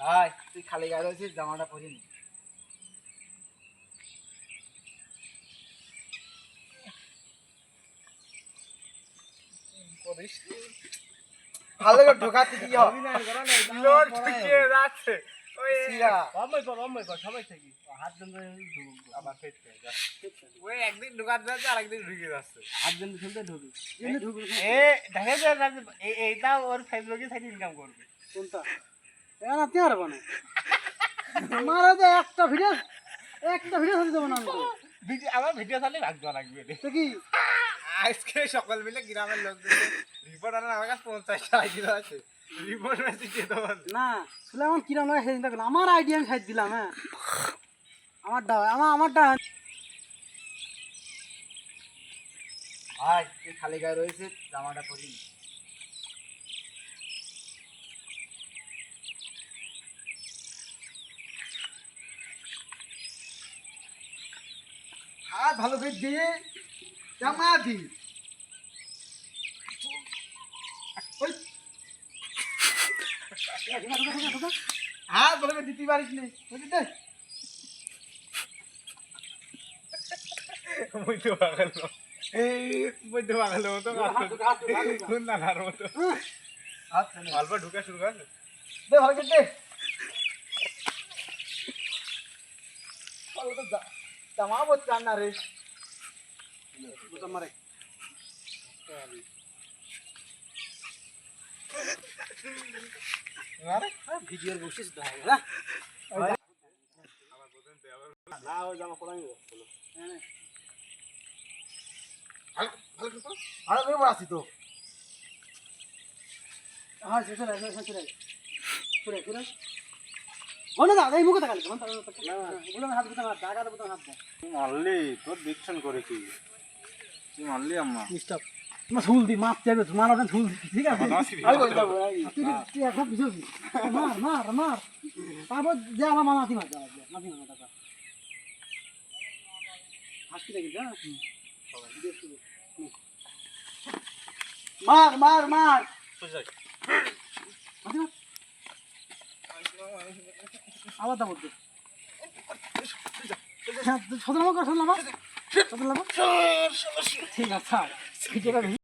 ভাই তুই খালি গায়ে রয়েছিস জামাটা পরিনি ভালো করে ঢোকাতে কি হবে লোড ঢুকিয়ে যাচ্ছে ওই অময় কর অময় কর সবাই থাকি। হাত দেন আবার ফেট করে ওই একদিন ঢুকাতে যাচ্ছে আর একদিন ঢুকে যাচ্ছে। হাত দিন খেলতে ঢুকি। এ দেখা যায় না যে এ- এইটা ওর ফেসবুকে ইনকাম করবে। কোনটা? এ তেয়ার বানে আমার একটা ভিডিও একটা ভিডিও ছাড়তে দেবো না আমি। ভিডিও আমার ভিডিও চালে ভাগ লাগবে তো কি? আজকে সকল মিলে গ্রামের লোক রিপোর্ট আনার আমার কাছে পঞ্চাশ টাকা আছে। রিপোর্ট মেসি দিয়ে দেবো না। সুলেমান কিরম লাগে সেদিন দেখলাম। আমার আইডিয়া আমি দিলাম হ্যাঁ। আমারটা আমার আমারটা ভাই খালি গায়ে রয়েছে জামাটা পরিনি হাত ভালো করে দিয়ে জামা দি ওই। হাত ভালো করে দিতে পারিস নি। বুঝলি তো? মধ্যে বাগালো এই মধ্যে বাগালো মতো নানার মতো। হাত ঢুকা শুরু করে। দে ভালো করে দে ভালো তো পরতে আর না রে বোতাম মারে আরে ভিডিওর বসিস হ্যাঁ না ওই জামা পরাই হ্যাঁ, ভালো করে পড়াচ্ছি তো হ্যাঁ চলে চলে চলে চলে চলে চলে দাদা এই মুখে তাকালি কেমন বলে হাত বুতাম হাত দাগা বুতাম হাত দে মারলি তোর করে কি? তুই মারলি আম্মা? স্টপ তোমার দি মাপ যাবে তোমার ওটা ঠিক আছে? তুই তুই এখন মার মার মার। তারপর যে আমার মা নাতি মার যাওয়া নাতি মার টাকা হাসি দেখি যা। মার মার মার। মার। আবার নম্বর সতেরো নম্বর ঠিক আছে